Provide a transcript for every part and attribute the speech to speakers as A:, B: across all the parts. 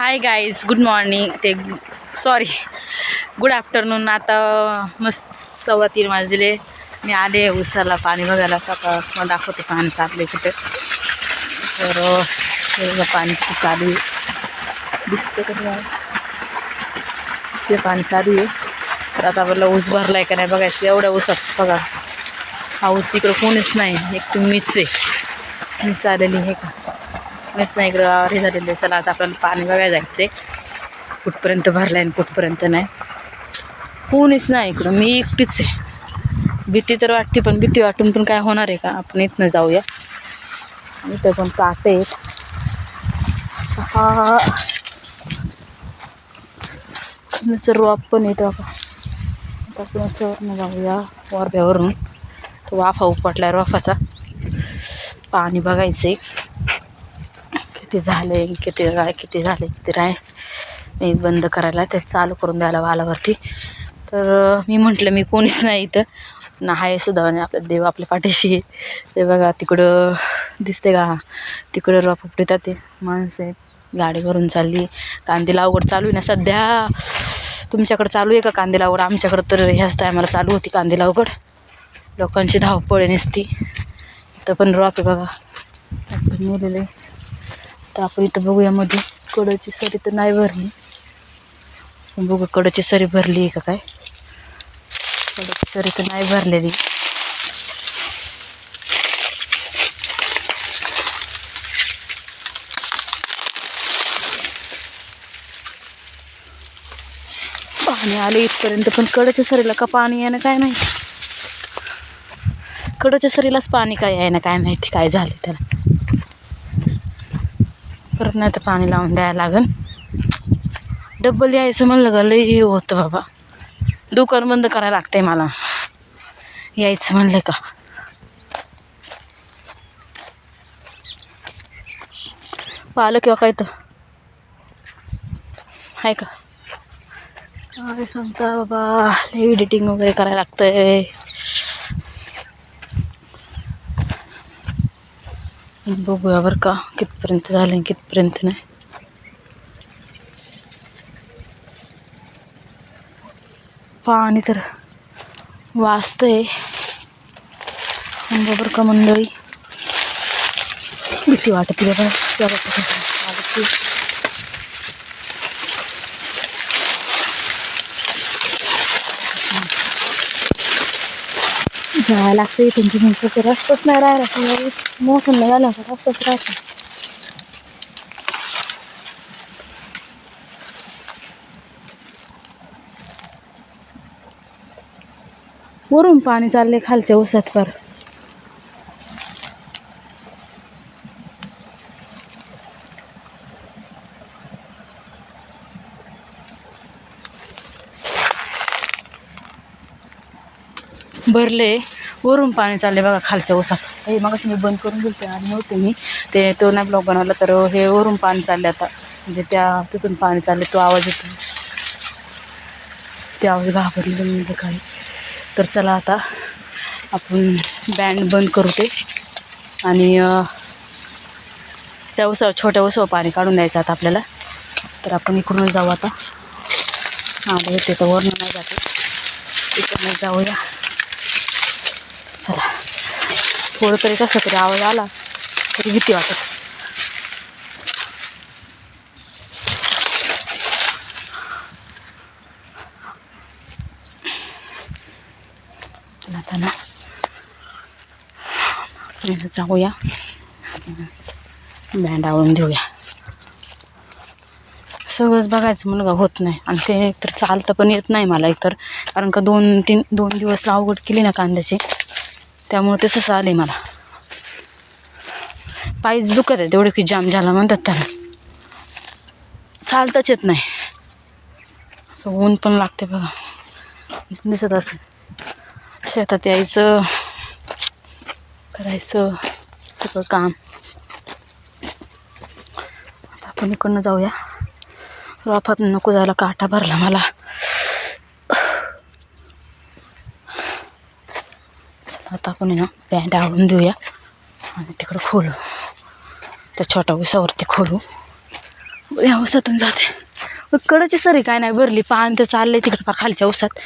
A: हाय guys good morning ते sorry good afternoon आता मस्त सव्वा तीन वाजले. मी आले उसाला पाणी बघायला. काका मग दाखवते पाणी चालले कुठे. तर हे पाणी चालू दिसतं का ते पाणी चालू आहे. तर आता आपल्याला ऊस भरला आहे का नाही बघायचं. एवढ्या ऊसात बघा. हा ऊस इकडं कोणीच नाही. एक तुम्हीच आहे. मीच आलेली आहे का? मीच नाही इकडं हे झालेलं चला आता आपल्याला पाणी बघायला जायचं आहे कुठपर्यंत भरलं आहे आणि कुठपर्यंत नाही. कोणीच नाही इकडं. मी एकटीच आहे. भीती तर वाटते पण भीती वाटून पण काय होणार आहे का? आपण इथनं जाऊया. इथं पण पाहते हा. रोप पण येतो आता आपण याच्यावरनं जाऊया वरब्यावरून तो वाफा उपटला वाफाचा पाणी बघायचं आहे किती झाले किती काय किती झाले किती राय. मी बंद करायला ते चालू करून द्यायला वालावरती तर मी म्हटलं मी कोणीच नाही इथं. ना आहे सुद्धा आणि आपलं देव आपल्या पाठीशी ते बघा तिकडं दिसते का? तिकडं रॉप उपटतात ते माणसं आहेत. गाडी भरून चालली. कांदे लावगड चालू आहे ना सध्या. तुमच्याकडं चालू आहे का कांदे लावगड? आमच्याकडं तर ह्याच टायमाला चालू होती कांदे लावगड. लोकांची धावपळ नसती. तर पण रॉप आहे बघा. मेलेले नेलेलं आहे तर आपण इथं बघूया मध्ये कडची सरी तर नाही भरली. बघू कडची सरी भरली आहे का काय? कडची सरी तर नाही भरलेली. पाणी आले इथपर्यंत पण कडच्या सरीला का पाणी आहे ना काय माहिती? कडच्या सरीलाच पाणी काय आहे ना काय माहिती? काय झालं त्याला? परत नाही तर पाणी लावून द्यायला लागन. डब्बल यायचं म्हणलं का लई होतं बाबा. दुकान बंद करायला लागते मला. यायचं म्हणलं का? पाहिलं किंवा काय तर. आहे का? सांगता बाबा लई एडिटिंग वगैरे करायला लागतंय. बघूया बरं का कितपर्यंत झालं कितपर्यंत नाही. पाणी तर वाचतंय. बरं का मंडळी भीती वाटत बाबा त्या बाबतीत. लागतं इथून त्यांची तसं रस्तच नाही राहिला मोठं नाही झालं का रस्तच राहतो वरून पाणी चालले खालच्या उसात पर भरले वरून पाणी चालले बघा खालच्या ओसात. हे मग मी बंद करून गेलते आणि नव्हते मी. ते तो नाही ब्लॉग बनवला तर हे वरून पाणी चालले आता. म्हणजे त्या तिथून पाणी चालले तो आवाज येतो. ते आवाज घाबरले मी काही. तर चला आता आपण बँड बंद करू ते. आणि त्या उसावर छोट्या उसावर पाणी काढून द्यायचं आता आपल्याला. तर आपण इकडूनच जाऊ आता. हां येते तर वरून नाही जाते इकडूनच जाऊया. चला. थोडं तरी कसं तरी आवाज आला तरी भीती वाटत. आता ना जाऊया. बँड आवळून देऊया सगळंच बघायचं मुलगा होत नाही. आणि ते एकतर चालतं पण येत नाही मला एकतर. कारण का दोन तीन दोन दिवस अवघड केली ना कांद्याची. त्यामुळे तसंच आले मला. पायच दुखत आहे तेवढे की जाम झाला म्हणतात त्याला. चालताच येत नाही. असं ऊन पण लागते बघा. दिसत असं. शेतात यायचं करायचं सगळं काम. आता आपण इकडनं जाऊया. वाफात नको जायला काटा भरला मला. आता आपण ना पॅन्ट आवडून देऊया. आणि तिकडं खोलू. त्या छोट्या उसावरती खोलू. या उसातून जाते. कडची सरी काय नाही भरली. पान तर चाललं आहे फार खालच्या उसात.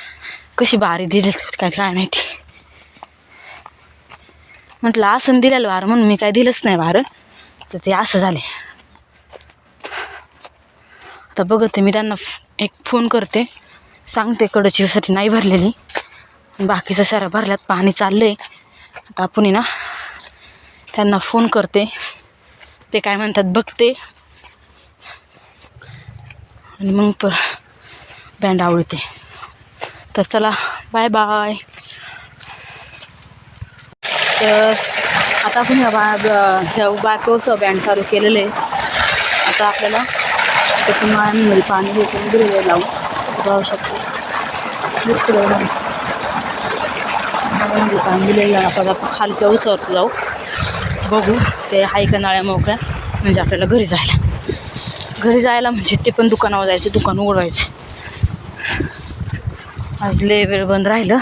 A: कशी बारी दिली काय काय माहिती. म्हटलं असं दिलेलं वारं म्हणून मी काय दिलंच नाही वारं. तर ते असं झाले. आता बघते मी त्यांना एक फोन करते. सांगते कडची उसाठी नाही भरलेली. बाकीचं सारा भरल्यात पाणी चाललं आहे आता आपण ना त्यांना फोन करते. ते काय म्हणतात बघते. आणि मग प बँड आवडते तर चला बाय बाय तर आता आपण ह्या बा ह्या बायकोचं बँड चालू केलेलं आहे. आता आपल्याला त्याच्या पाणी घेऊन करून लावून जाऊ शकतो. दुसरं नाही. दिलेलं आपण खालच्या उसावर जाऊ. बघू ते आहे का नाळ्या मोकळ्या म्हणजे आपल्याला घरी जायला. घरी जायला म्हणजे ते पण दुकानावर जायचं दुकान उघडवायचं. आज लय वेळ बंद राहिलं.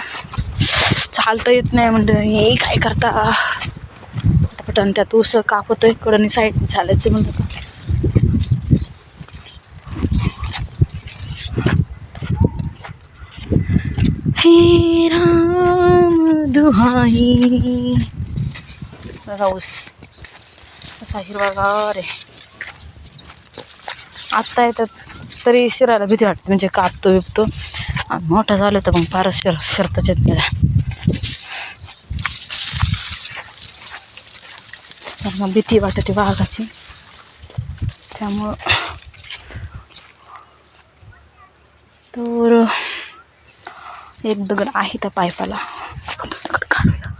A: चालता येत नाही म्हणलं हे काय करता? पटकन त्यात ऊस कापतोय कडनी साईड चालायचं म्हणलं का हे राम दुहाई बघा ऊस. असा हिरवागार आहे. आत्ता येतात तरी शिरायला भीती वाटते. म्हणजे कापतो विपतो आणि मोठा झालं तर मग फारच शिर शिरताच येत नाही. मग भीती वाटते वाघाची. त्यामुळं तर एक दगड आहे त्या पायपाला आपण तो दगड काढूया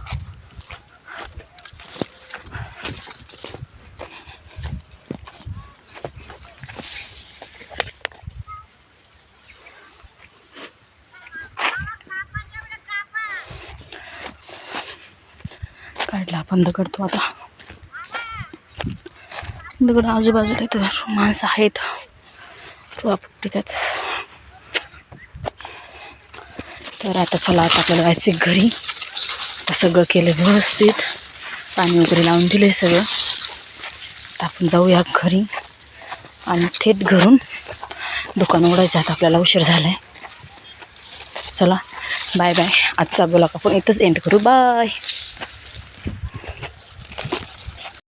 A: बंद करतो आता. दगड आजूबाजूला इथं माणसं आहेत. रुआपट्टी त्यात तर आता चला आता आपल्याला जायचं घरी. आता सगळं केलं व्यवस्थित. पाणी वगैरे लावून दिलं आहे सगळं. आता आपण जाऊया घरी. आणि थेट घरून दुकान उघडायचं आता आपल्याला उशीर झाला आहे चला बाय बाय. आजचा बोला आपण इथंच एंड करू. बाय.